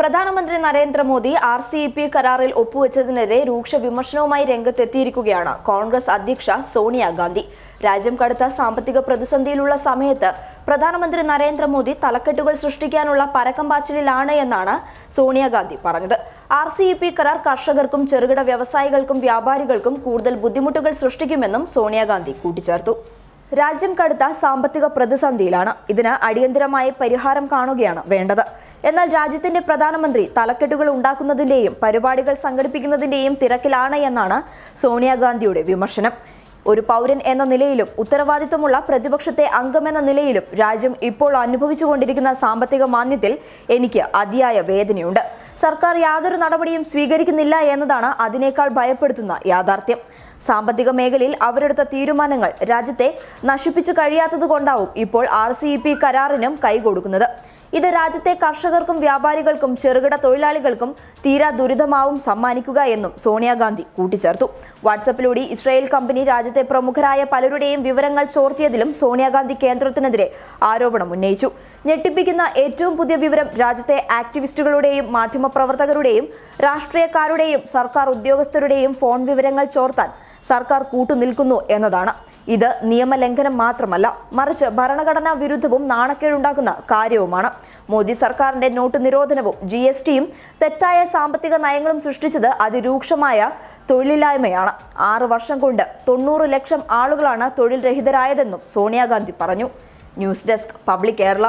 പ്രധാനമന്ത്രി Narendra Modi R C E P കരാറിൽ ഒപ്പുവെച്ചതിനെതിരെ രൂക്ഷ വിമർശനവുമായി രംഗത്തെത്തിയിരിക്കുകയാണ് കോൺഗ്രസ് അധ്യക്ഷ സോണിയാഗാന്ധി രാജ്യം കടുത്ത സാമ്പത്തിക പ്രതിസന്ധിയിലുള്ള സമയത്ത് പ്രധാനമന്ത്രി നരേന്ദ്രമോദി തലക്കെട്ടുകൾ സൃഷ്ടിക്കാനുള്ള പരക്കം എന്നാണ് സോണിയാഗാന്ധി പറഞ്ഞത്. ആർ സി ഇ പി കരാർ കർഷകർക്കും ചെറുകിട വ്യവസായികൾക്കും വ്യാപാരികൾക്കും കൂടുതൽ ബുദ്ധിമുട്ടുകൾ സൃഷ്ടിക്കുമെന്നും സോണിയാഗാന്ധി കൂട്ടിച്ചേർത്തു. രാജ്യം കടുത്ത സാമ്പത്തിക പ്രതിസന്ധിയിലാണ്. ഇതിന് അടിയന്തരമായ പരിഹാരം കാണുകയാണ് വേണ്ടത്. എന്നാൽ രാജ്യത്തിന്റെ പ്രധാനമന്ത്രി തലക്കെട്ടുകൾ ഉണ്ടാക്കുന്നതിന്റെയും പരിപാടികൾ സംഘടിപ്പിക്കുന്നതിന്റെയും തിരക്കിലാണ് എന്നാണ് സോണിയാഗാന്ധിയുടെ വിമർശനം. ഒരു പൗരൻ എന്ന നിലയിലും ഉത്തരവാദിത്വമുള്ള പ്രതിപക്ഷത്തെ അംഗമെന്ന നിലയിലും രാജ്യം ഇപ്പോൾ അനുഭവിച്ചുകൊണ്ടിരിക്കുന്ന സാമ്പത്തിക മാന്യത്തിൽ എനിക്ക് അതിയായ വേദനയുണ്ട്. സർക്കാർ യാതൊരു നടപടിയും സ്വീകരിക്കുന്നില്ല എന്നതാണ് അതിനേക്കാൾ ഭയപ്പെടുത്തുന്ന യാഥാർത്ഥ്യം. സാമ്പത്തിക മേഖലയിൽ അവരെടുത്ത തീരുമാനങ്ങൾ രാജ്യത്തെ നശിപ്പിച്ചു കഴിയാത്തതുകൊണ്ടാവും ഇപ്പോൾ ആർ സി ഇ പി കരാറിനും കൈകൊടുക്കുന്നത്. ഇത് രാജ്യത്തെ കർഷകർക്കും വ്യാപാരികൾക്കും ചെറുകിട തൊഴിലാളികൾക്കും തീരാ ദുരിതമാവും സമ്മാനിക്കുക എന്നും സോണിയാഗാന്ധി കൂട്ടിച്ചേർത്തു. വാട്സപ്പിലൂടെ ഇസ്രായേൽ കമ്പനി രാജ്യത്തെ പ്രമുഖരായ പലരുടെയും വിവരങ്ങൾ ചോർത്തിയതിലും സോണിയാഗാന്ധി കേന്ദ്രത്തിനെതിരെ ആരോപണം ഉന്നയിച്ചു. ഞെട്ടിപ്പിക്കുന്ന ഏറ്റവും പുതിയ വിവരം രാജ്യത്തെ ആക്ടിവിസ്റ്റുകളുടെയും മാധ്യമപ്രവർത്തകരുടെയും രാഷ്ട്രീയക്കാരുടെയും സർക്കാർ ഉദ്യോഗസ്ഥരുടെയും ഫോൺ വിവരങ്ങൾ ചോർത്താൻ സർക്കാർ കൂട്ടുനിൽക്കുന്നു എന്നതാണ്. ഇത് നിയമലംഘനം മാത്രമല്ല മറിച്ച് ഭരണഘടനാ വിരുദ്ധവും നാണക്കേടുണ്ടാക്കുന്ന കാര്യവുമാണ്. മോദി സർക്കാരിന്റെ നോട്ട് നിരോധനവും ജി എസ് ടിയും തെറ്റായ സാമ്പത്തിക നയങ്ങളും സൃഷ്ടിച്ചത് അതിരൂക്ഷമായ തൊഴിലില്ലായ്മയാണ്. ആറ് വർഷം കൊണ്ട് തൊണ്ണൂറ് ലക്ഷം ആളുകളാണ് തൊഴിൽ രഹിതരായതെന്നും സോണിയാഗാന്ധി പറഞ്ഞു. News desk public Kerala.